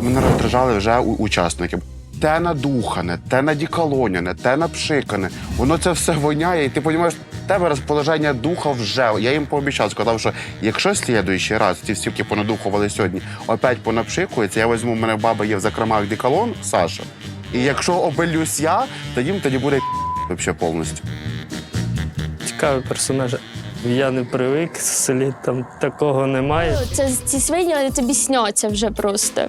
Мене роздражали вже у- учасники. Те надухане, те надіколоняне, те напшикане. Воно це все воняє, і ти розумієш, в тебе розположення духа вже. Я їм пообіцяв, сказав, що якщо слідуючий раз ці всі, які понадухували сьогодні, опять понапшикуються, я візьму, в мене баба є в закромах деколон, Саша. І якщо обелюсь я, то їм тоді буде взагалі повністю. Цікаві персонажі. Я не привик, в селі там такого немає. Це ці свині вони тобі сняться вже просто.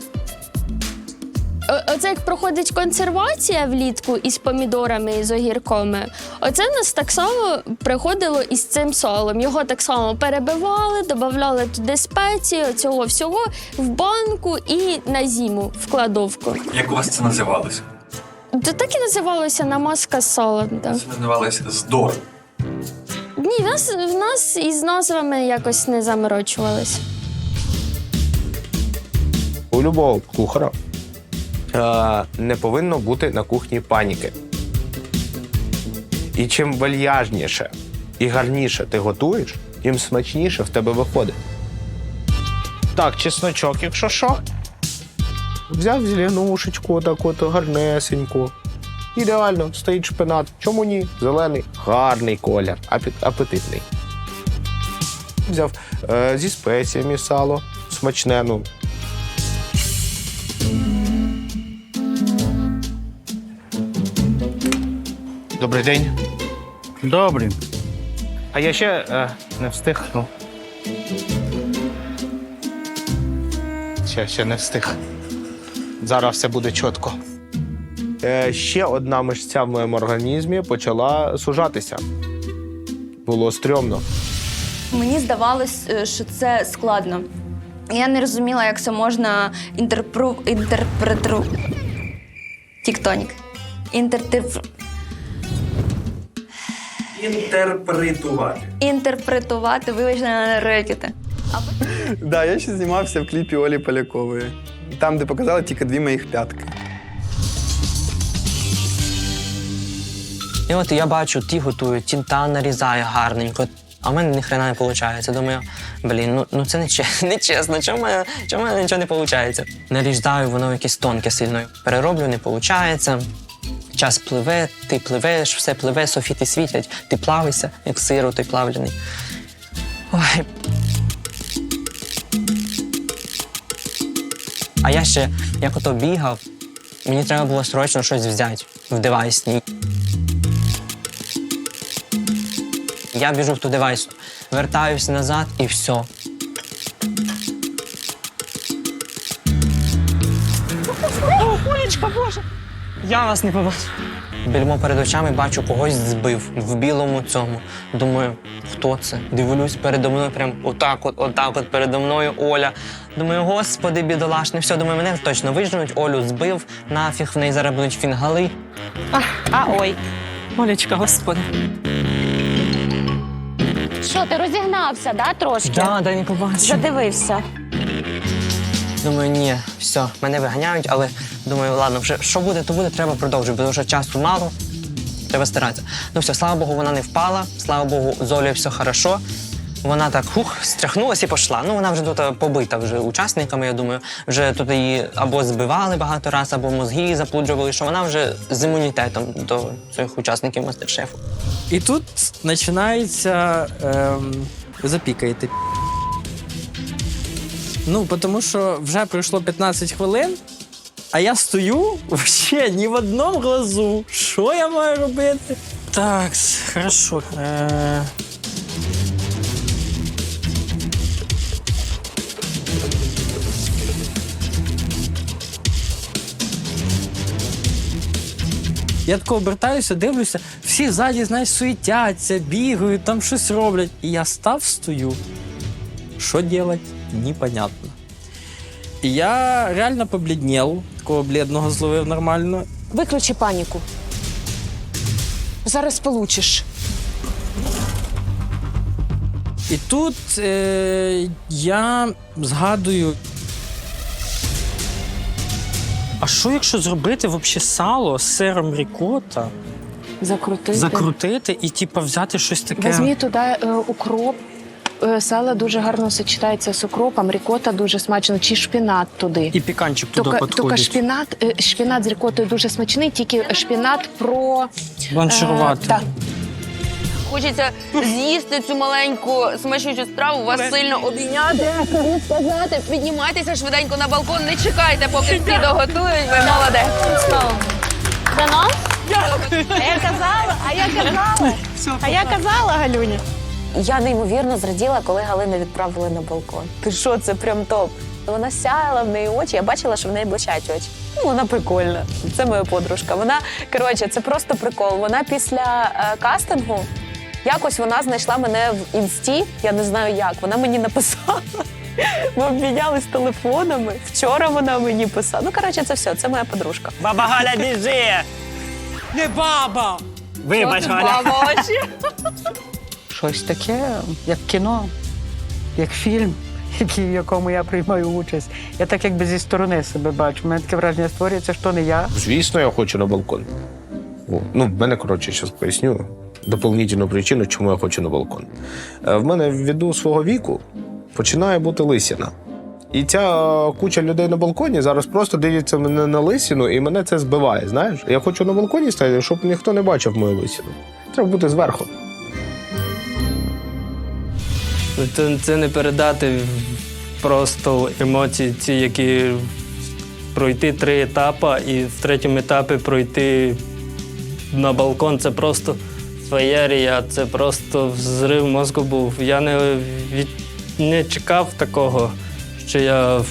Оце як проходить консервація влітку із помідорами і з огірками. Оце в нас так само приходило із цим салом. Його так само перебивали, додавали туди спеції, цього всього в банку і на зиму в кладовку. Як у вас це називалося? То так і називалося намазка з салом. Да. Це називалося здор. Ні, в нас, в нас із назвами якось не заморочувалися. У любого кухаря е, не повинно бути на кухні паніки. І чим вальяжніше і гарніше ти готуєш, тим смачніше в тебе виходить. Так, чесночок, якщо що. Взяв зеленушечку, так от гарнесеньку. Ідеально, стоїть шпинат. Чому ні? Зелений, гарний колір, апетитний. Взяв е, зі спеціями сало, смачне, ну, Добрий день. Добре. А я ще е, не встиг. Ну. Ще, ще не встиг. Зараз все буде чітко. Е, ще одна мишця в моєму організмі почала сужатися. Було стрьомно. Мені здавалось, е, що це складно. Я не розуміла, як це можна інтерпру... інтерпретру... Тіктонік. Інтертиф... Інтерпретувати. Інтерпретувати, вибачте, на рекети. Да, я ще знімався в кліпі Олі Полякової. Там, де показали тільки дві моїх п'ятки. І от я бачу, ті готують, ті та нарізає гарненько. А в мене ніхрена не виходить. Думаю, блін, ну, ну це не, че- не чесно, чому в мене, чому в мене нічого не виходить? Нарізаю, воно якесь тонке сильно. Перероблю, не виходить. Час пливе, ти пливеш, все пливе, софіти світять, ти плавишся, як сиро той плавлений. Ой. А я ще, як ото бігав, мені треба було срочно щось взяти в девайсні. Я біжу в ту девайсну, вертаюсь назад і все. Я вас не побачив. Більмо перед очами бачу, когось збив в білому цьому. Думаю, хто це? Дивлюсь передо мною, прям отак, от, отак, от передо мною Оля. Думаю, господи, бідолашне, все, думаю, мене точно вижнуть, Олю збив, нафіг в неї зараз будуть фінгали. А ой, Олечка, господи. Що, ти розігнався, да, трошки? Да, да, не побачив. Задивився. Думаю, ні, все, мене виганяють, але думаю, ладно, вже що буде, то буде, треба продовжувати, бо вже часу мало, треба старатися. Ну все, слава Богу, вона не впала, слава Богу, з Олею все хорошо. Вона так хух, стряхнулася і пішла. Ну, вона вже тут е, побита вже учасниками, я думаю. Вже тут її або збивали багато разів, або мозги заплуджували, що вона вже з імунітетом до цих учасників мастер-шефу. І тут починається ем, запікаєте. Ну, тому що вже пройшло 15 хвилин, а я стою взагалі ні в одному глазу. Що я маю робити? Так, хорошо. Е... Я тако обертаюся, дивлюся, всі ззаді, знаєш, суетяться, бігають, там щось роблять. І я став, стою. Що делать, непонятно. І я реально побліднів, такого блідного зловив нормально. Виключи паніку. Зараз получиш. І тут е, я згадую. А що якщо зробити взагалі сало з сиром рікота, Закрутити. закрутити і типу, взяти щось таке? Візьмі туди е, укроп, е, сало дуже гарно сочетається з укропом, рікота дуже смачно, чи шпінат туди. І піканчик туди Тільки, тільки підходить. шпінат, е, шпінат з рікотою дуже смачний, тільки шпінат про Бланширувати. Е, так. Хочеться з'їсти цю маленьку смачнючу страву, вас сильно обійняти, сказати, піднімайтеся швиденько на балкон, не чекайте, поки всі доготують. Ви молодець. До нас? А я казала, а я казала. А я казала, Галюня. Я неймовірно зраділа, коли Галину відправили на балкон. Ти що, це прям топ. Вона сяяла в неї очі. Я бачила, що в неї блищать очі. Ну, вона прикольна. Це моя подружка. Вона коротше, це просто прикол. Вона після е, кастингу якось вона знайшла мене в інсті. Я не знаю як. Вона мені написала. Ми обмінялись телефонами. Вчора вона мені писала. Ну, коротше, це все. Це моя подружка. Баба Галя, біжи! Не баба! Вибач, Галя. щось таке, як кіно, як фільм, який, в якому я приймаю участь. Я так якби зі сторони себе бачу. У мене таке враження створюється, що не я. Звісно, я хочу на балкон. Ну, в мене, коротше, зараз поясню доповнительну причину, чому я хочу на балкон. Е, В мене ввиду свого віку починає бути лисіна. І ця куча людей на балконі зараз просто дивляться мене на лисіну, і мене це збиває. Знаєш? Я хочу на балконі стояти, щоб ніхто не бачив мою лисіну. Треба бути зверху. Це, це не передати просто емоції, ці, які пройти три етапи, і в третьому етапі пройти на балкон. Це просто феєрія, це просто взрив мозку був. Я не, від, не чекав такого, що я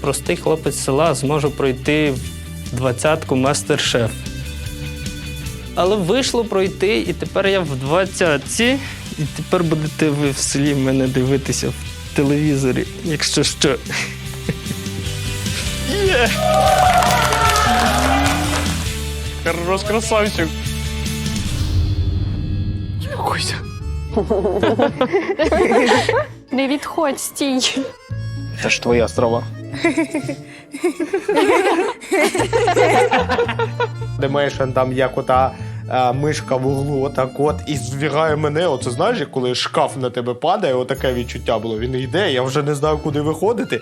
простий хлопець села зможу пройти двадцятку мастер-шеф. Але вийшло пройти, і тепер я в двадцятці, і тепер будете ви в селі мене дивитися в телевізорі, якщо що. Є! Хорош, красавчик. Спокойся. Не відходь, стій. Це ж твоя страва. Де маєш там як ота е, мишка в углу, отак от, і звігає мене. Оце знаєш, коли шкаф на тебе падає, отаке відчуття було. Він йде, я вже не знаю, куди виходити.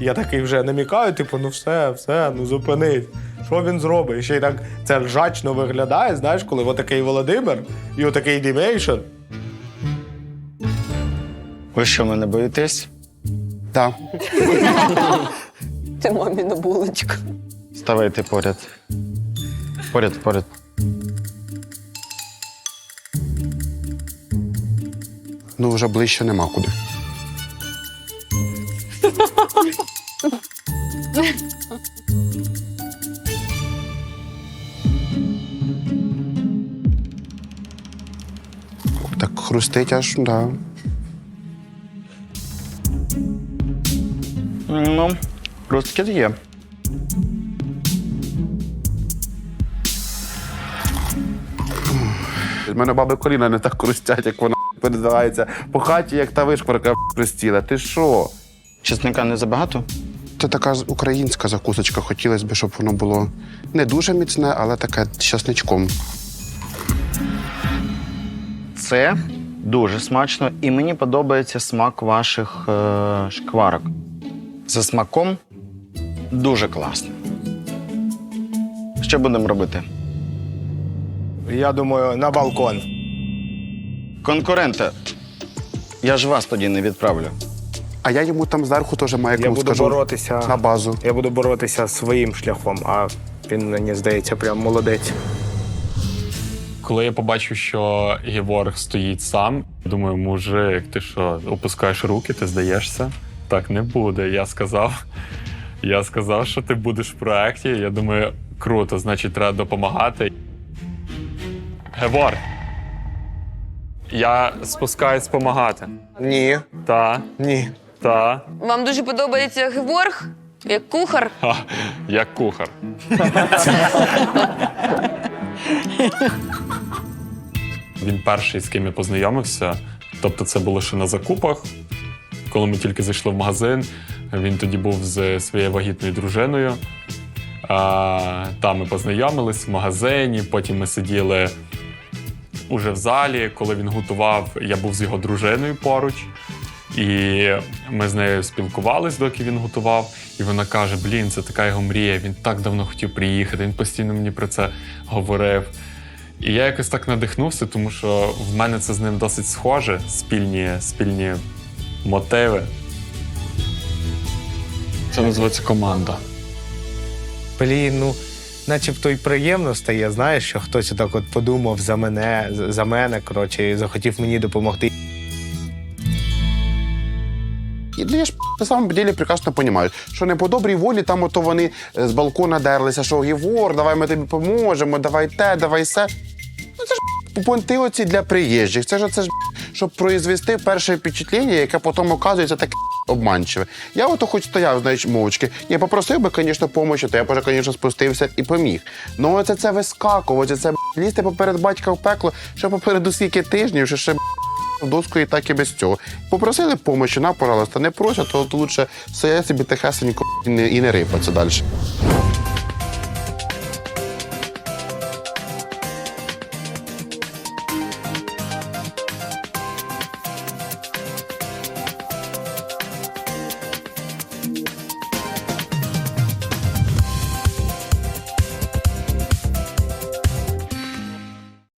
Я такий вже намікаю, типу, ну все, все, ну зупинись. Що він зробить? І ще й так це ржачно виглядає, знаєш, коли отакий Володимир і отакий Дімейшн. Ви що, мене боїтесь? Так. Ти маміна булочка. Ставайте поряд. Поряд, поряд. Ну, вже ближче нема куди. Так хрустить аж, да. Ну, розкид є. В мене баби коліна не так хрустять, як вона передавається по хаті, як та вишкварка хрустіла. Ти що? Чесника не забагато? Це така українська закусочка. Хотілося б, щоб воно було не дуже міцне, але таке з часничком. Це дуже смачно, і мені подобається смак ваших е, шкварок. За смаком дуже класно. Що будемо робити? Я думаю, на балкон. Конкуренти, я ж вас тоді не відправлю. А я йому там зверху теж Я маякну буду скажу боротися. на базу. Я буду боротися своїм шляхом, а він мені здається прям молодець. Коли я побачив, що Геворг стоїть сам, думаю, мужик, ти що, опускаєш руки, ти здаєшся? Так не буде. Я сказав, я сказав, що ти будеш в проєкті. Я думаю, круто, значить, треба допомагати. Геворг, я спускаюсь допомагати. Ні, Та, ні. та, Вам дуже подобається Геворг, як кухар. ха, як кухар. Він перший, з ким я познайомився. Тобто, це було ще на закупах. Коли ми тільки зайшли в магазин, він тоді був з своєю вагітною дружиною. А, там ми познайомились в магазині, потім ми сиділи уже в залі, коли він готував, я був з його дружиною поруч. І ми з нею спілкувались, доки він готував. І вона каже: Блін, це така його мрія. Він так давно хотів приїхати. Він постійно мені про це говорив. І я якось так надихнувся, тому що в мене це з ним досить схоже, спільні, спільні мотиви. Це називається команда. Блін, ну, начебто й приємно стає, знаєш, що хтось отак от подумав за мене, за мене, коротше, і захотів мені допомогти. І ну, я ж на самом деле прекрасно розумію, що не по добрій волі там ото вони з балкона дерлися, що Гівор, давай ми тобі поможемо, давай те, давай се. Ну це ж понти оці для приїжджих. Це ж це ж щоб произвести перше впечатлення, яке потім оказується таке обманчиве. Я ото хоч стояв, знаєш, мовчки. Я попросив би, звісно, допомоги, то я б, вже, звісно, спустився і поміг. Ну оце це вискакувати, це лізти поперед батька в пекло, що попереду скільки тижнів, що ще в доску і так і без цього. Попросили допомоги, на, пожалуйста, не просять, то, от лучше стоять собі тихесенько і не, і не рипаться далі.